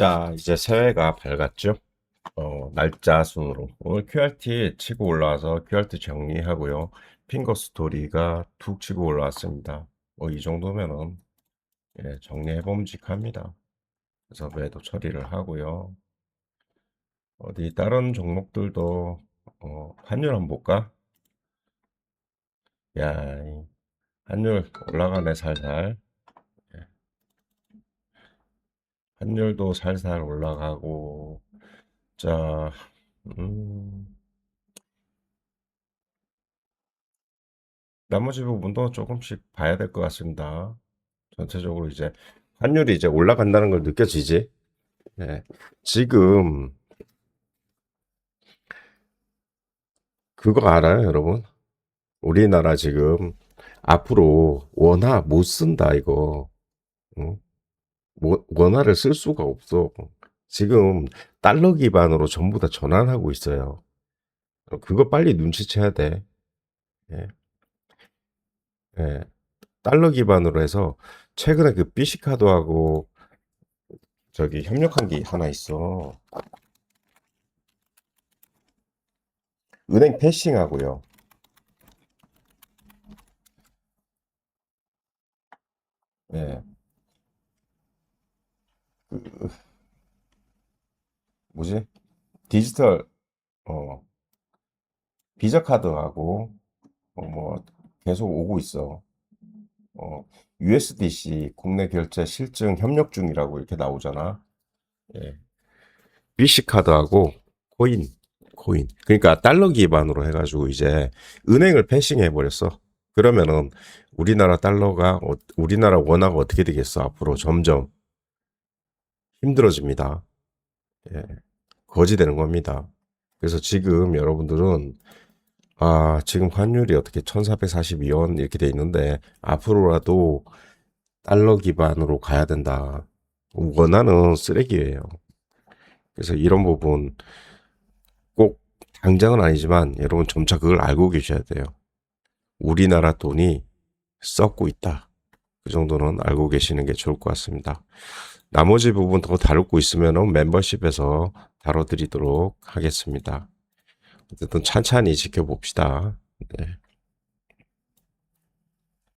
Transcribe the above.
자, 이제 새해가 밝았죠? 어, 날짜 순으로. 오늘 QRT 치고 올라와서 QRT 정리하고요. 핑거 스토리가 툭 치고 올라왔습니다. 뭐, 이 정도면은, 예, 정리해봄직합니다. 그래서 매도 처리를 하고요. 어디 다른 종목들도, 어, 환율 한번 볼까? 야, 이 환율 올라가네, 살살. 예. 환율도 살살 올라가고, 자, 음, 나머지 부분도 조금씩 봐야 될 것 같습니다. 전체적으로 이제 환율이 이제 올라간다는 걸 느껴지지? 네. 지금 그거 알아요, 여러분? 우리나라 지금 앞으로 원화 못 쓴다, 이거. 응? 뭐- 원화를 쓸 수가 없어. 지금 달러 기반으로 전부 다 전환하고 있어요. 어, 그거 빨리 눈치채야 돼. 예. 예. 달러 기반으로 해서 최근에 그 BC카드하고 저기 협력한 게 하나 있어. 은행 패싱하고요. 예. 그, 뭐지? 디지털, 어, 비자 카드하고, 어, 뭐, 계속 오고 있어. 어, USDC 국내 결제 실증 협력 중이라고 이렇게 나오잖아. 예. BC 카드하고 코인, 코인. 그러니까 달러 기반으로 해가지고 이제 은행을 패싱해 버렸어. 그러면은 우리나라 달러가 어- 우리나라 원화가 어떻게 되겠어? 앞으로 점점 힘들어집니다. 예. 거지 되는 겁니다. 그래서 지금 여러분들은 아, 지금 환율이 어떻게 1442원 이렇게 돼 있는데 앞으로라도 달러 기반으로 가야 된다. 원화는 쓰레기예요. 그래서 이런 부분 꼭 당장은 아니지만 여러분 점차 그걸 알고 계셔야 돼요. 우리나라 돈이 썩고 있다. 그 정도는 알고 계시는 게 좋을 것 같습니다. 나머지 부분 더 다루고 있으면 멤버십에서 다뤄드리도록 하겠습니다. 어쨌든 찬찬히 지켜봅시다. 네.